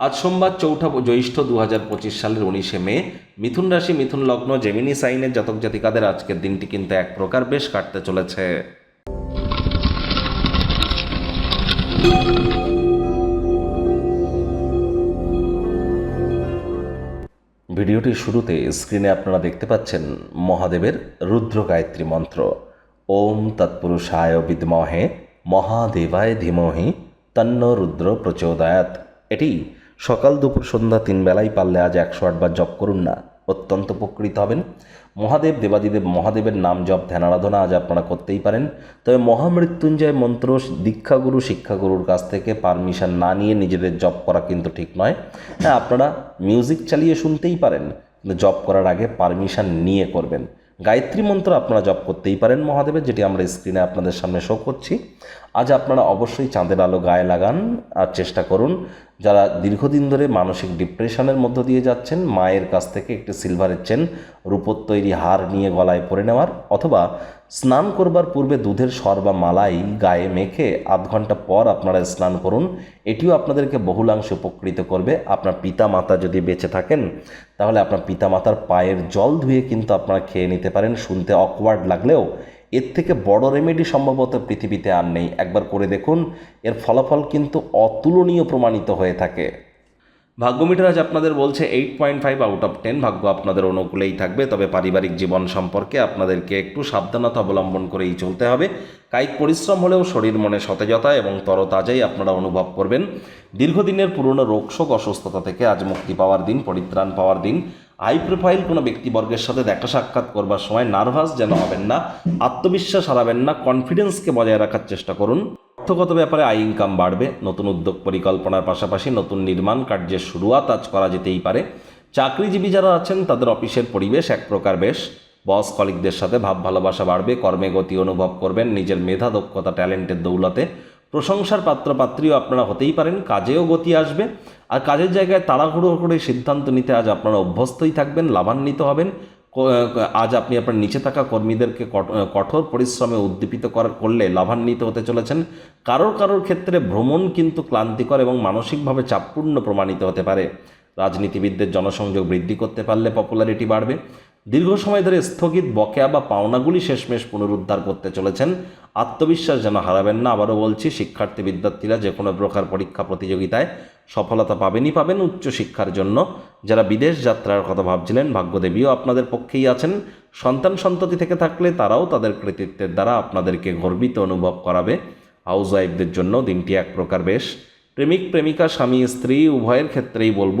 আজ সোমবার চৌঠা জ্যৈষ্ঠ দু হাজার পঁচিশ সালের উনিশে মে, মিথুন রাশি, মিথুন লগ্ন, জেমিনি সাইনের জাতক জাতিকাদের আজকের দিনটি কিন্তু এক প্রকার বেশ কাটতে চলেছে। ভিডিওটির শুরুতে স্ক্রিনে আপনারা দেখতে পাচ্ছেন মহাদেবের রুদ্র গায়ত্রী মন্ত্র। ওম তৎপুরুষায় বিদ্মহে, মহাদেবায় ধীমহি, তন্ন রুদ্র প্রচোদয়াত এটি সকাল দুপুর সন্ধ্যা তিন বেলায় পারলে আজ একশো আটবার জপ করুন না। অত্যন্ত উপকৃত হবেন। মহাদেব দেবাদিদেব মহাদেবের নাম জপ ধ্যান আরাধনা আজ আপনারা করতেই পারেন। তবে মহামৃত্যুঞ্জয় মন্ত্র, দীক্ষাগুরু, শিক্ষাগুরুর কাছ থেকে পারমিশন না নিয়ে নিজেদের জপ করা কিন্তু ঠিক নয়। হ্যাঁ আপনারা মিউজিক চালিয়ে শুনতেই পারেন, কিন্তু জপ করার আগে পারমিশন নিয়ে করবেন। গায়ত্রী মন্ত্র আপনারা জপ করতেই পারেন মহাদেবের, যেটি আমরা স্ক্রিনে আপনাদের সামনে শো করছি। আজ আপনারা অবশ্যই চাঁদের আলো গায়ে লাগান আর চেষ্টা করুন, যারা দীর্ঘদিন ধরে মানসিক ডিপ্রেশনের মধ্য দিয়ে যাচ্ছেন, মায়ের কাছ থেকে একটি সিলভারের চেন রূপোর তৈরি হার নিয়ে গলায় পরে নেওয়ার অথবা স্নান করবার পূর্বে দুধের সর বা মালাই গায়ে মেখে আধ ঘণ্টা পর আপনারা স্নান করুন, এটিও আপনাদেরকে বহুলাংশে উপকৃত করবে। আপনার পিতা মাতা যদি বেঁচে থাকেন, তাহলে আপনার পিতা মাতার পায়ের জল ধুয়ে কিন্তু আপনারা খেয়ে নিতে পারেন। শুনতে অকওয়ার্ড লাগলেও এর থেকে বড় রেমেডি সম্ভবত পৃথিবীতে আর নেই। একবার করে দেখুন, এর ফলাফল কিন্তু অতুলনীয় প্রমাণিত হয়ে থাকে। ভাগ্যমিটার আজ আপনাদের বলছে eight point five out of ten ভাগ্য আপনাদের অনুকূলেই থাকবে, তবে পারিবারিক জীবন সম্পর্কে আপনাদেরকে একটু সাবধানতা অবলম্বন করেই চলতে হবে। কায়িক পরিশ্রম হলেও শরীর মনে সতেজতা এবং তরতাজাই আপনারা অনুভব করবেন। দীর্ঘদিনের পুরনো রোগশোক অসুস্থতা থেকে আজ মুক্তি পাওয়ার দিন, পরিত্রাণ পাওয়ার দিন। হাই প্রোফাইল কোনো ব্যক্তিবর্গের সাথে দেখা সাক্ষাৎ করবার সময় নার্ভাস যেন হবেন না। আত্মবিশ্বাস হারাবেন না। কনফিডেন্সকে বজায় রাখার চেষ্টা করুন। অর্থগত ব্যাপারে আয় ইনকাম বাড়বে, নতুন উদ্যোগ পরিকল্পনার পাশাপাশি নতুন নির্মাণ কার্যের শুরুয়াত আজ করা যেতেই পারে। চাকরিজীবী যারা আছেন, তাদের অফিসের পরিবেশ এক প্রকার বেশ। বস কলিকদের সাথে ভাব ভালোবাসা বাড়বে, কর্মে গতি অনুভব করবেন, নিজের মেধা, দক্ষতা, ট্যালেন্টের দৌলতে। প্রশংসার পাত্রপাত্রীও আপনারা হতেই পারেন, কাজেও গতি আসবে। আর কাজের জায়গায় তাড়াহুড়ো করে সিদ্ধান্ত নিতে আজ আপনারা অভ্যস্তই থাকবেন, লাভান্বিত হবেন। আজ আপনি আপনার নিচে থাকা কর্মীদেরকে কঠোর পরিশ্রমে উদ্দীপিত কর- করলে লাভান্বিত হতে চলেছেন। কারোর কারোর ক্ষেত্রে ভ্রমণ কিন্তু ক্লান্তিকর এবং মানসিকভাবে চাপপূর্ণ প্রমাণিত হতে পারে। রাজনীতিবিদদের জনসংযোগ বৃদ্ধি করতে পারলে পপুলারিটি বাড়বে। দীর্ঘ সময় ধরে স্থগিত বকেয়া বা পাওনাগুলি শেষমেশ পুনরুদ্ধার করতে চলেছেন। আত্মবিশ্বাস যেন হারাবেন না, আবারও বলছি, শিক্ষার্থী বিদ্যার্থীরা যে কোনো প্রকার পরীক্ষা প্রতিযোগিতায় সফলতা পাবেনই পাবেন উচ্চ শিক্ষার জন্য। যারা বিদেশ যাত্রার কথা ভাবছিলেন, ভাগ্যদেবীও আপনাদের পক্ষেই আছেন। সন্তান সন্ততি থেকে থাকলে তারাও তাদের কৃতিত্বের দ্বারা আপনাদেরকে গর্বিত অনুভব করাবে। হাউস ওয়াইফদের জন্য দিনটি এক প্রকার বেশ। প্রেমিক, প্রেমিকা, স্বামী, স্ত্রী, উভয়ের ক্ষেত্রেই বলব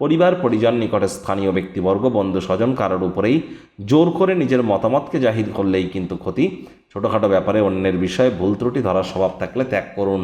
পরিবার, পরিজন, নিকটে স্থানীয় ব্যক্তিবর্গ, বন্ধু, স্বজন কারোর উপরেই জোর করে নিজের মতামতকে জাহির করলেই কিন্তু ক্ষতি। ছোটোখাটো ব্যাপারে অন্যের বিষয়ে ভুল ত্রুটি ধরার স্বভাব থাকলে ত্যাগ করুন।